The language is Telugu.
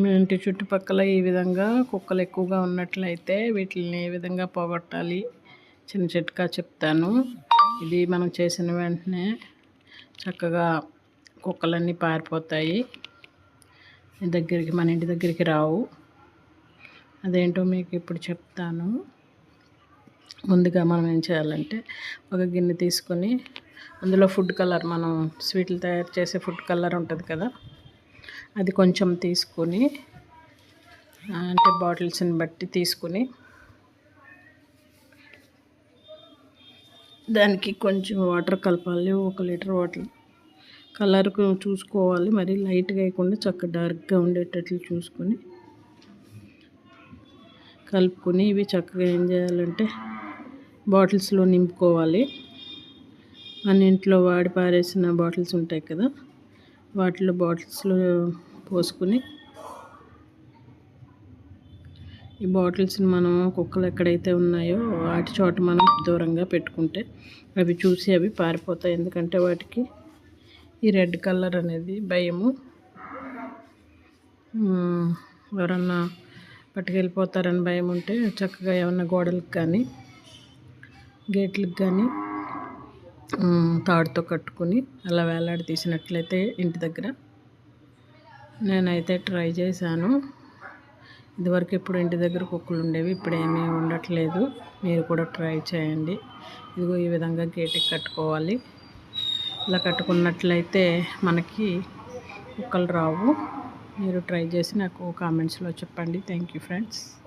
మీ ఇంటి చుట్టుపక్కల ఈ విధంగా కుక్కలు ఎక్కువగా ఉన్నట్లయితే వీటిని ఏ విధంగా పోగొట్టాలి? చిన్న చిట్కా చెప్తాను. ఇది మనం చేసిన వెంటనే చక్కగా కుక్కలన్నీ పారిపోతాయి. దగ్గరికి మన ఇంటి దగ్గరికి రావు. అదేంటో మీకు ఇప్పుడు చెప్తాను. ముందుగా మనం ఏం చేయాలంటే ఒక గిన్నె తీసుకొని అందులో ఫుడ్ కలర్ మనం స్వీట్లు తయారు చేసే ఫుడ్ కలర్ ఉంటుంది కదా? అది కొంచెం తీసుకొని అంటే బాటిల్స్ని బట్టి తీసుకుని దానికి కొంచెం వాటర్ కలపాలి. ఒక లీటర్ వాటర్ కలర్ చూసుకోవాలి. మరి లైట్గా వేయకుండా చక్క డార్క్గా ఉండేటట్లు చూసుకొని కలుపుకొని ఇవి చక్కగా ఏం చేయాలంటే బాటిల్స్లో నింపుకోవాలి. మన ఇంట్లో వాడి పారేసిన బాటిల్స్ ఉంటాయి కదా వాటిలో బాటిల్స్లో పోసుకుని ఈ బాటిల్స్ని మనం కుక్కలు ఎక్కడైతే ఉన్నాయో వాటి చోట మనం దూరంగా పెట్టుకుంటే అవి చూసి అవి పారిపోతాయి. ఎందుకంటే వాటికి ఈ రెడ్ కలర్ అనేది భయము. ఎవరన్నా పట్టుకెళ్ళిపోతారని భయం ఉంటే చక్కగా ఏమన్నా గోడలకు కానీ గేట్లకు కానీ తాడుతో కట్టుకుని అలా వేలాడి తీసినట్లయితే ఇంటి దగ్గర. నేనైతే ట్రై చేశాను. ఇదివరకు ఎప్పుడు ఇంటి దగ్గర కుక్కలు ఉండేవి ఇప్పుడు ఏమీ ఉండట్లేదు. మీరు కూడా ట్రై చేయండి. ఇదిగో ఈ విధంగా గేటుకి కట్టుకోవాలి. ఇలా కట్టుకున్నట్లయితే మనకి కుక్కలు రావు. మీరు ట్రై చేసి నాకు కామెంట్స్లో చెప్పండి. Thank you friends.